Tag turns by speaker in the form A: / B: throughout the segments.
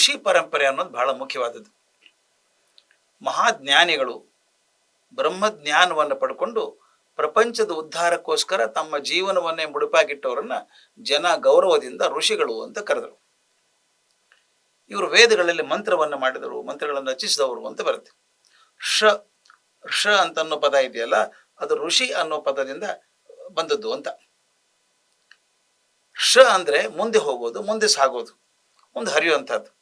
A: ಋಷಿ ಪರಂಪರೆ ಅನ್ನೋದು ಬಹಳ ಮುಖ್ಯವಾದದ್ದು. ಮಹಾಜ್ಞಾನಿಗಳು ಬ್ರಹ್ಮಜ್ಞಾನವನ್ನು ಪಡ್ಕೊಂಡು ಪ್ರಪಂಚದ ಉದ್ಧಾರಕ್ಕೋಸ್ಕರ ತಮ್ಮ ಜೀವನವನ್ನೇ ಮುಡುಪಾಗಿಟ್ಟವರನ್ನ ಜನ ಗೌರವದಿಂದ ಋಷಿಗಳು ಅಂತ ಕರೆದರು. ಇವರು ವೇದಗಳಲ್ಲಿ ಮಂತ್ರವನ್ನು ಮಾಡಿದರು, ಮಂತ್ರಗಳನ್ನು ರಚಿಸಿದವರು ಅಂತ ಬರುತ್ತೆ. ಷ ಷ ಅಂತ ಅನ್ನೋ ಪದ ಇದೆಯಲ್ಲ, ಅದು ಋಷಿ ಅನ್ನೋ ಪದದಿಂದ ಬಂದದ್ದು ಅಂತ. ಷ ಅಂದ್ರೆ ಮುಂದೆ ಹೋಗೋದು, ಮುಂದೆ ಸಾಗೋದು, ಮುಂದೆ ಹರಿಯುವಂಥದ್ದು.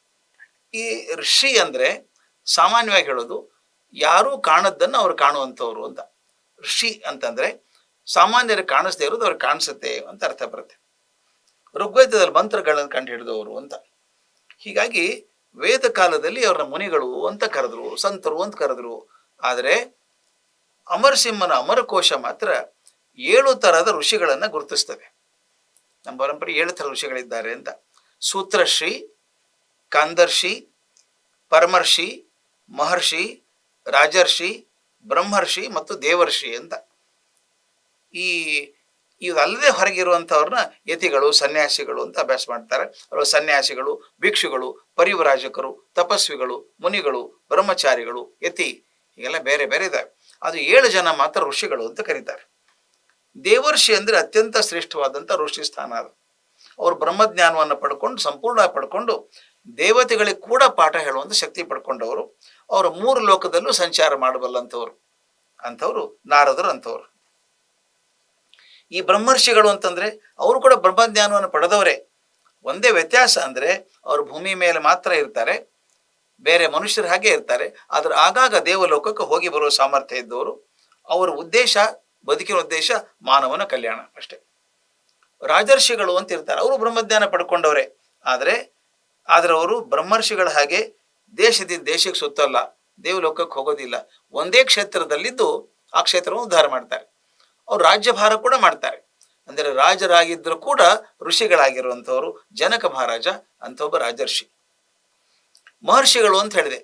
A: ಈ ಋಷಿ ಅಂದ್ರೆ ಸಾಮಾನ್ಯವಾಗಿ ಹೇಳೋದು ಯಾರೂ ಕಾಣದ್ದನ್ನು ಅವ್ರು ಕಾಣುವಂಥವ್ರು ಅಂತ. ಋಷಿ ಅಂತಂದ್ರೆ ಸಾಮಾನ್ಯರು ಕಾಣಿಸ್ದೇ ಇರೋದು ಅವ್ರಿಗೆ ಕಾಣಿಸುತ್ತೆ ಅಂತ ಅರ್ಥ ಬರುತ್ತೆ. ಋಗ್ವೇದದಲ್ಲಿ ಮಂತ್ರಗಳನ್ನು ಕಂಡು ಹಿಡಿದವರು ಅಂತ. ಹೀಗಾಗಿ ವೇದ ಕಾಲದಲ್ಲಿ ಅವರ ಮುನಿಗಳು ಅಂತ ಕರೆದ್ರು, ಸಂತರು ಅಂತ ಕರೆದ್ರು. ಆದರೆ ಅಮರಸಿಂಹನ ಅಮರಕೋಶ ಮಾತ್ರ ಏಳು ಥರದ ಋಷಿಗಳನ್ನು ಗುರುತಿಸ್ತವೆ ನಮ್ಮ ಪರಂಪರೆ ಏಳು ಥರ ಋಷಿಗಳಿದ್ದಾರೆ ಅಂತ. ಸೂತ್ರಶ್ರೀ ಕಾಂದರ್ಷಿ ಪರಮರ್ಷಿ ಮಹರ್ಷಿ, ರಾಜರ್ಷಿ, ಬ್ರಹ್ಮರ್ಷಿ ಮತ್ತು ದೇವರ್ಷಿ ಅಂತ. ಈ ಇದಲ್ಲದೆ ಹೊರಗಿರುವಂಥವ್ರನ್ನ ಯತಿಗಳು, ಸನ್ಯಾಸಿಗಳು ಅಂತ ಅಭ್ಯಾಸ ಮಾಡ್ತಾರೆ. ಅವರು ಸನ್ಯಾಸಿಗಳು, ಭಿಕ್ಷುಗಳು, ಪರಿವರಾಜಕರು, ತಪಸ್ವಿಗಳು, ಮುನಿಗಳು, ಬ್ರಹ್ಮಚಾರಿಗಳು, ಯತಿ ಹೀಗೆಲ್ಲ ಬೇರೆ ಬೇರೆ ಇದ್ದಾವೆ ಅದು ಏಳು ಜನ ಮಾತ್ರ ಋಷಿಗಳು ಅಂತ ಕರೀತಾರೆ. ದೇವರ್ಷಿ ಅಂದ್ರೆ ಅತ್ಯಂತ ಶ್ರೇಷ್ಠವಾದಂಥ ಋಷಿ ಸ್ಥಾನ ಅದು. ಅವರು ಬ್ರಹ್ಮಜ್ಞಾನವನ್ನು ಪಡ್ಕೊಂಡು ಸಂಪೂರ್ಣ ಪಡ್ಕೊಂಡು ದೇವತೆಗಳಿಗೆ ಕೂಡ ಪಾಠ ಹೇಳುವಂತ ಶಕ್ತಿ ಪಡ್ಕೊಂಡವರು. ಅವರು ಮೂರು ಲೋಕದಲ್ಲೂ ಸಂಚಾರ ಮಾಡಬಲ್ಲಂಥವ್ರು. ಅಂಥವ್ರು ನಾರದರು ಅಂಥವ್ರು. ಈ ಬ್ರಹ್ಮರ್ಷಿಗಳು ಅಂತಂದ್ರೆ ಅವರು ಕೂಡ ಬ್ರಹ್ಮಜ್ಞಾನವನ್ನು ಪಡೆದವರೇ. ಒಂದೇ ವ್ಯತ್ಯಾಸ ಅಂದ್ರೆ ಅವರು ಭೂಮಿ ಮೇಲೆ ಮಾತ್ರ ಇರ್ತಾರೆ. ಬೇರೆ ಮನುಷ್ಯರ ಹಾಗೆ ಇರ್ತಾರೆ. ಆದ್ರೆ ಆಗಾಗ ದೇವಲೋಕಕ್ಕೆ ಹೋಗಿ ಬರುವ ಸಾಮರ್ಥ್ಯ ಇದ್ದವರು. ಅವರ ಉದ್ದೇಶ, ಬದುಕಿನ ಉದ್ದೇಶ ಮಾನವನ ಕಲ್ಯಾಣ ಅಷ್ಟೇ. ರಾಜರ್ಷಿಗಳು ಅಂತ ಇರ್ತಾರೆ. ಅವರು ಬ್ರಹ್ಮಜ್ಞಾನ ಪಡ್ಕೊಂಡವ್ರೆ. ಆದರೆ ಆದ್ರೆ ಅವರು ಬ್ರಹ್ಮರ್ಷಿಗಳ ಹಾಗೆ ದೇಶದಿಂದ ದೇಶಕ್ಕೆ ಸುತ್ತಲ್ಲ, ದೇವಲೋಕಕ್ಕೆ ಹೋಗೋದಿಲ್ಲ. ಒಂದೇ ಕ್ಷೇತ್ರದಲ್ಲಿದ್ದು ಆ ಕ್ಷೇತ್ರವನ್ನು ಉದ್ಧಾರ ಮಾಡ್ತಾರೆ. ಅವ್ರು ರಾಜ್ಯಭಾರ ಕೂಡ ಮಾಡ್ತಾರೆ. ಅಂದರೆ ರಾಜರಾಗಿದ್ದರೂ ಕೂಡ ಋಷಿಗಳಾಗಿರುವಂಥವರು, ಜನಕ ಮಹಾರಾಜ ಅಂತ ಒಬ್ಬ ರಾಜರ್ಷಿ. ಮಹರ್ಷಿಗಳು ಅಂತ ಹೇಳಿದೆ.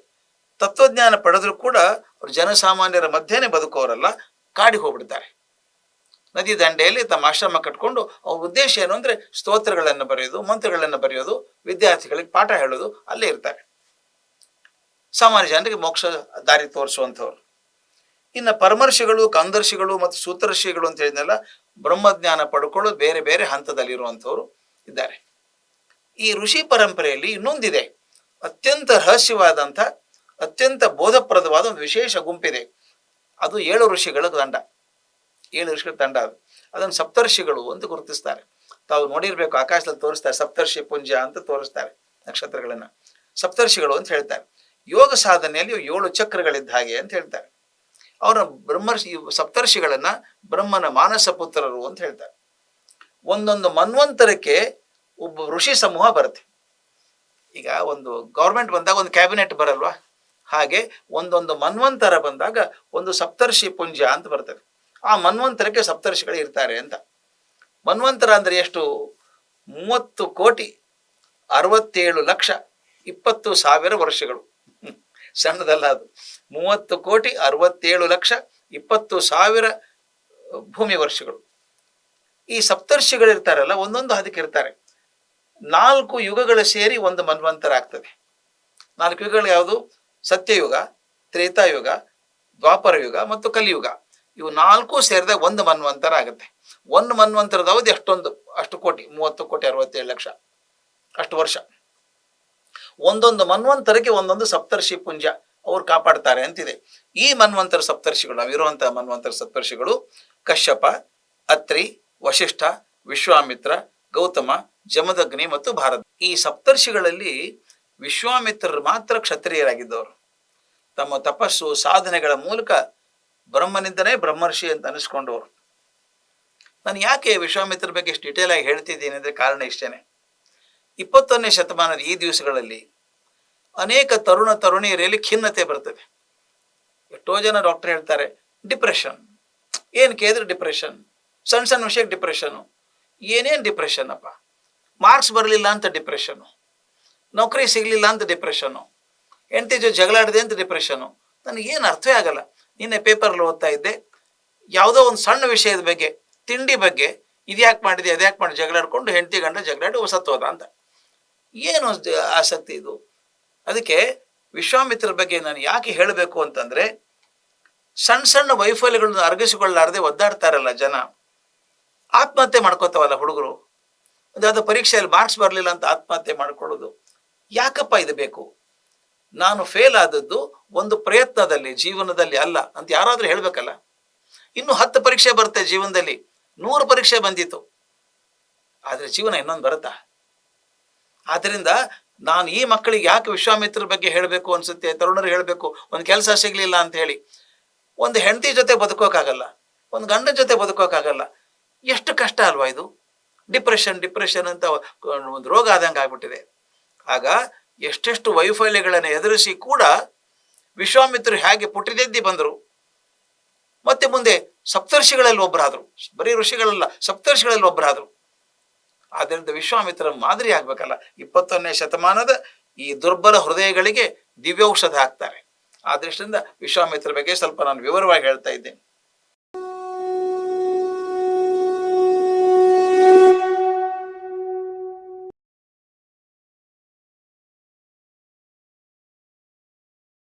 A: ತತ್ವಜ್ಞಾನ ಪಡೆದ್ರು ಕೂಡ ಅವ್ರು ಜನಸಾಮಾನ್ಯರ ಮಧ್ಯೆನೇ ಬದುಕೋರಲ್ಲ ಕಾಡಿಗೆ ಹೋಗ್ಬಿಡ್ತಾರೆ. ನದಿ ದಂಡೆಯಲ್ಲಿ ತಮ್ಮ ಆಶ್ರಮ ಕಟ್ಕೊಂಡು ಅವ್ರ ಉದ್ದೇಶ ಏನು ಅಂದ್ರೆ ಸ್ತೋತ್ರಗಳನ್ನು ಬರೆಯೋದು, ಮಂತ್ರಗಳನ್ನು ಬರೆಯೋದು, ವಿದ್ಯಾರ್ಥಿಗಳಿಗೆ ಪಾಠ ಹೇಳೋದು, ಅಲ್ಲೇ ಇರ್ತಾರೆ. ಸಾಮಾನ್ಯ ಜನರಿಗೆ ಮೋಕ್ಷ ದಾರಿ ತೋರಿಸುವಂಥವ್ರು. ಇನ್ನು ಪರಮರ್ಷಿಗಳು ಕಂದರ್ಶಿಗಳು ಮತ್ತು ಸೂತ್ರರ್ಷಿಗಳು ಅಂತ ಹೇಳಿದ್ನೆಲ್ಲ, ಬ್ರಹ್ಮಜ್ಞಾನ ಪಡ್ಕೊಳ್ಳೋದು ಬೇರೆ ಬೇರೆ ಹಂತದಲ್ಲಿರುವಂಥವ್ರು ಇದ್ದಾರೆ. ಈ ಋಷಿ ಪರಂಪರೆಯಲ್ಲಿ ಇನ್ನೊಂದಿದೆ. ಅತ್ಯಂತ ರಹಸ್ಯವಾದಂಥ, ಅತ್ಯಂತ ಬೋಧಪ್ರದವಾದ ಒಂದು ವಿಶೇಷ ಗುಂಪಿದೆ. ಅದು ಏಳು ಋಷಿಗಳ ತಂಡ ಏಳು ಋಷಿಗಳ ತಂಡ ಅದು. ಅದನ್ನು ಸಪ್ತರ್ಷಿಗಳು ಅಂತ ಗುರುತಿಸ್ತಾರೆ. ತಾವು ನೋಡಿರ್ಬೇಕು, ಆಕಾಶದಲ್ಲಿ ತೋರಿಸ್ತಾರೆ, ಸಪ್ತರ್ಷಿ ಪುಂಜ ಅಂತ ತೋರಿಸ್ತಾರೆ ನಕ್ಷತ್ರಗಳನ್ನ. ಸಪ್ತರ್ಷಿಗಳು ಅಂತ ಹೇಳ್ತಾರೆ. ಯೋಗ ಸಾಧನೆಯಲ್ಲಿ ಏಳು ಚಕ್ರಗಳಿದ್ದ ಹಾಗೆ ಅಂತ ಹೇಳ್ತಾರೆ. ಅವರ ಬ್ರಹ್ಮರ್ಷಿ ಸಪ್ತರ್ಷಿಗಳನ್ನ ಬ್ರಹ್ಮನ ಮಾನಸ ಪುತ್ರರು ಅಂತ ಹೇಳ್ತಾರೆ. ಒಂದೊಂದು ಮನ್ವಂತರಕ್ಕೆ ಒಬ್ಬ ಋಷಿ ಸಮೂಹ ಬರುತ್ತೆ. ಈಗ ಒಂದು ಗೌರ್ಮೆಂಟ್ ಬಂದಾಗ ಒಂದು ಕ್ಯಾಬಿನೆಟ್ ಬರಲ್ವಾ? ಹಾಗೆ ಒಂದೊಂದು ಮನ್ವಂತರ ಬಂದಾಗ ಒಂದು ಸಪ್ತರ್ಷಿ ಪುಂಜ ಅಂತ ಬರ್ತದೆ. ಆ ಮನ್ವಂತರಕ್ಕೆ ಸಪ್ತರ್ಷಿಗಳು ಇರ್ತಾರೆ ಅಂತ. ಮನ್ವಂತರ ಅಂದರೆ ಎಷ್ಟು? ಮೂವತ್ತು ಕೋಟಿ ಅರವತ್ತೇಳು ಲಕ್ಷ ಇಪ್ಪತ್ತು ಸಾವಿರ ವರ್ಷಗಳು. ಸಣ್ಣದಲ್ಲ ಅದು. ಮೂವತ್ತು ಕೋಟಿ ಅರವತ್ತೇಳು ಲಕ್ಷ ಇಪ್ಪತ್ತು ಸಾವಿರ ಭೂಮಿ ವರ್ಷಗಳು. ಈ ಸಪ್ತರ್ಷಿಗಳು ಇರ್ತಾರಲ್ಲ, ಒಂದೊಂದು ಅದಕ್ಕೆ ಇರ್ತಾರೆ. ನಾಲ್ಕು ಯುಗಗಳು ಸೇರಿ ಒಂದು ಮನ್ವಂತರ ಆಗ್ತದೆ ನಾಲ್ಕು ಯುಗಗಳು ಯಾವುದು? ಸತ್ಯಯುಗ, ತ್ರೇತಾಯುಗ ದ್ವಾಪರ ಯುಗ ಮತ್ತು ಕಲಿಯುಗ. ಇವು ನಾಲ್ಕು ಸೇರಿದಾಗ ಒಂದು ಮನ್ವಂತರ ಆಗುತ್ತೆ. ಒಂದು ಮನ್ವಂತರದ ಅವಧಿ ಅಷ್ಟೊಂದು, ಅಷ್ಟು ಕೋಟಿ, ಮೂವತ್ತು ಕೋಟಿ, ಅರವತ್ತೇಳು ಲಕ್ಷ. ಅಷ್ಟು ವರ್ಷ. ಒಂದೊಂದು ಮನ್ವಂತರಕ್ಕೆ ಒಂದೊಂದು ಸಪ್ತರ್ಷಿ ಪುಂಜ ಅವ್ರು ಕಾಪಾಡ್ತಾರೆ ಅಂತಿದೆ. ಈ ಮನ್ವಂತರ ಸಪ್ತರ್ಷಿಗಳು ನಾವಿರುವಂತಹ ಮನ್ವಂತರ ಸಪ್ತರ್ಷಿಗಳು, ಕಶ್ಯಪ, ಅತ್ರಿ ವಶಿಷ್ಠ ವಿಶ್ವಾಮಿತ್ರ, ಗೌತಮ, ಜಮದಗ್ನಿ ಮತ್ತು ಭಾರತ. ಈ ಸಪ್ತರ್ಷಿಗಳಲ್ಲಿ ವಿಶ್ವಾಮಿತ್ರರು ಮಾತ್ರ ಕ್ಷತ್ರಿಯರಾಗಿದ್ದವರು. ತಮ್ಮ ತಪಸ್ಸು, ಸಾಧನೆಗಳ ಮೂಲಕ ಬ್ರಹ್ಮನಿಂದನೇ ಬ್ರಹ್ಮರ್ಷಿ ಅಂತ ಅನಿಸ್ಕೊಂಡವರು. ನಾನು ಯಾಕೆ ವಿಶ್ವಾಮಿತ್ರ ಬಗ್ಗೆ ಇಷ್ಟು ಡಿಟೇಲ್ ಆಗಿ ಹೇಳ್ತಿದ್ದೀನಿ ಅಂದ್ರೆ ಕಾರಣ ಇಷ್ಟೇನೆ. ಇಪ್ಪತ್ತೊಂದನೇ ಶತಮಾನದ ಈ ದಿವಸಗಳಲ್ಲಿ ಅನೇಕ ತರುಣ ತರುಣಿಯರಲ್ಲಿ ಖಿನ್ನತೆ ಬರ್ತದೆ. ಎಷ್ಟೋ ಜನ ಡಾಕ್ಟರ್ ಹೇಳ್ತಾರೆ ಡಿಪ್ರೆಷನ್ ಏನು ಕೇಳಿದ್ರೆ? ಡಿಪ್ರೆಷನ್ ಸಣ್ಣ ಸಣ್ಣ ವಿಷಯಕ್ಕೆ ಡಿಪ್ರೆಷನು ಏನೇನು ಡಿಪ್ರೆಷನ್ ಅಪ್ಪ? ಮಾರ್ಕ್ಸ್ ಬರಲಿಲ್ಲ ಅಂತ ಡಿಪ್ರೆಷನ್ ನೌಕರಿ ಸಿಗಲಿಲ್ಲ ಅಂತ ಡಿಪ್ರೆಷನು ಹೆಂಡತಿ ಜೊತೆ ಜಗಳಾಡಿದೆ ಅಂತ ಡಿಪ್ರೆಷನು ನನಗೇನು ಅರ್ಥವೇ ಆಗಲ್ಲ. ನಿನ್ನೆ ಪೇಪರಲ್ಲಿ ಓದ್ತಾ ಇದ್ದೆ. ಯಾವುದೋ ಒಂದು ಸಣ್ಣ ವಿಷಯದ ಬಗ್ಗೆ, ತಿಂಡಿ ಬಗ್ಗೆ ಇದ್ಯಾಕೆ ಮಾಡಿದೆ ಅದ್ಯಾಕೆ ಮಾಡಿ ಜಗಳಾಡ್ಕೊಂಡು ಹೆಂಡತಿ ಗಂಡ ಜಗಳಾಡಿ ಸತ್ತೋದ ಅಂತ. ಏನು ಆಸಕ್ತಿ ಇದು? ಅದಕ್ಕೆ ವಿಶ್ವಾಮಿತ್ರ ಬಗ್ಗೆ ನಾನು ಯಾಕೆ ಹೇಳಬೇಕು ಅಂತಂದ್ರೆ, ಸಣ್ಣ ಸಣ್ಣ ವೈಫಲ್ಯಗಳನ್ನು ಅರಗಿಸಿಕೊಳ್ಳಾರದೆ ಒದ್ದಾಡ್ತಾರಲ್ಲ ಜನ. ಆತ್ಮಹತ್ಯೆ ಮಾಡ್ಕೋತಾವಲ್ಲ ಹುಡುಗರು. ಅದಾದ ಪರೀಕ್ಷೆಯಲ್ಲಿ ಮಾರ್ಕ್ಸ್ ಬರಲಿಲ್ಲ ಅಂತ ಆತ್ಮಹತ್ಯೆ ಮಾಡ್ಕೊಳ್ಳೋದು. ಯಾಕಪ್ಪ ಇದು ಬೇಕು? ನಾನು ಫೇಲ್ ಆದದ್ದು ಒಂದು ಪ್ರಯತ್ನದಲ್ಲಿ, ಜೀವನದಲ್ಲಿ ಅಲ್ಲ ಅಂತ ಯಾರಾದರೂ ಹೇಳಬೇಕಲ್ಲ? ಇನ್ನು ಹತ್ತು ಪರೀಕ್ಷೆ ಬರುತ್ತೆ ಜೀವನದಲ್ಲಿ. ನೂರು ಪರೀಕ್ಷೆ ಬಂದಿತ್ತು. ಆದ್ರೆ ಜೀವನ ಇನ್ನೊಂದು ಬರುತ್ತಾ? ಆದ್ದರಿಂದ ನಾನು ಈ ಮಕ್ಕಳಿಗೆ ಯಾಕೆ ವಿಶ್ವಾಮಿತ್ರ ಬಗ್ಗೆ ಹೇಳಬೇಕು ಅನ್ಸುತ್ತೆ, ತರುಣರು ಹೇಳಬೇಕು, ಒಂದು ಕೆಲಸ ಸಿಗ್ಲಿಲ್ಲ ಅಂತ ಹೇಳಿ, ಒಂದು ಹೆಂಡತಿ ಜೊತೆ ಬದುಕೋಕ್ಕಾಗಲ್ಲ ಒಂದು ಗಂಡನ ಜೊತೆ ಬದುಕೋಕ್ಕಾಗಲ್ಲ ಎಷ್ಟು ಕಷ್ಟ ಅಲ್ವಾ ಇದು? ಡಿಪ್ರೆಷನ್ ಡಿಪ್ರೆಷನ್ ಅಂತ ಒಂದು ರೋಗ ಆದಂಗೆ ಆಗ್ಬಿಟ್ಟಿದೆ. ಆಗ ಎಷ್ಟೆಷ್ಟು ವೈಫಲ್ಯಗಳನ್ನು ಎದುರಿಸಿ ಕೂಡ ವಿಶ್ವಾಮಿತ್ರರು ಹೇಗೆ ಪುಟ್ಟಿದೆದ್ದಿ ಬಂದರು? ಮತ್ತೆ ಮುಂದೆ ಸಪ್ತರ್ಷಿಗಳಲ್ಲಿ ಒಬ್ಬರಾದರು. ಬರೀ ಋಷಿಗಳಲ್ಲ, ಸಪ್ತರ್ಷಿಗಳಲ್ಲಿ ಒಬ್ಬರಾದರು. ಆದ್ದರಿಂದ ವಿಶ್ವಾಮಿತ್ರ ಮಾದರಿ ಆಗ್ಬೇಕಲ್ಲ ಇಪ್ಪತ್ತೊಂದನೇ ಶತಮಾನದ ಈ ದುರ್ಬಲ ಹೃದಯಗಳಿಗೆ ದಿವ್ಯೌಷಧ ಹಾಕ್ತಾರೆ. ಆ ದೃಷ್ಟಿಯಿಂದ ವಿಶ್ವಾಮಿತ್ರ ಬಗ್ಗೆ ಸ್ವಲ್ಪ ನಾನು ವಿವರವಾಗಿ ಹೇಳ್ತಾ ಇದ್ದೇನೆ.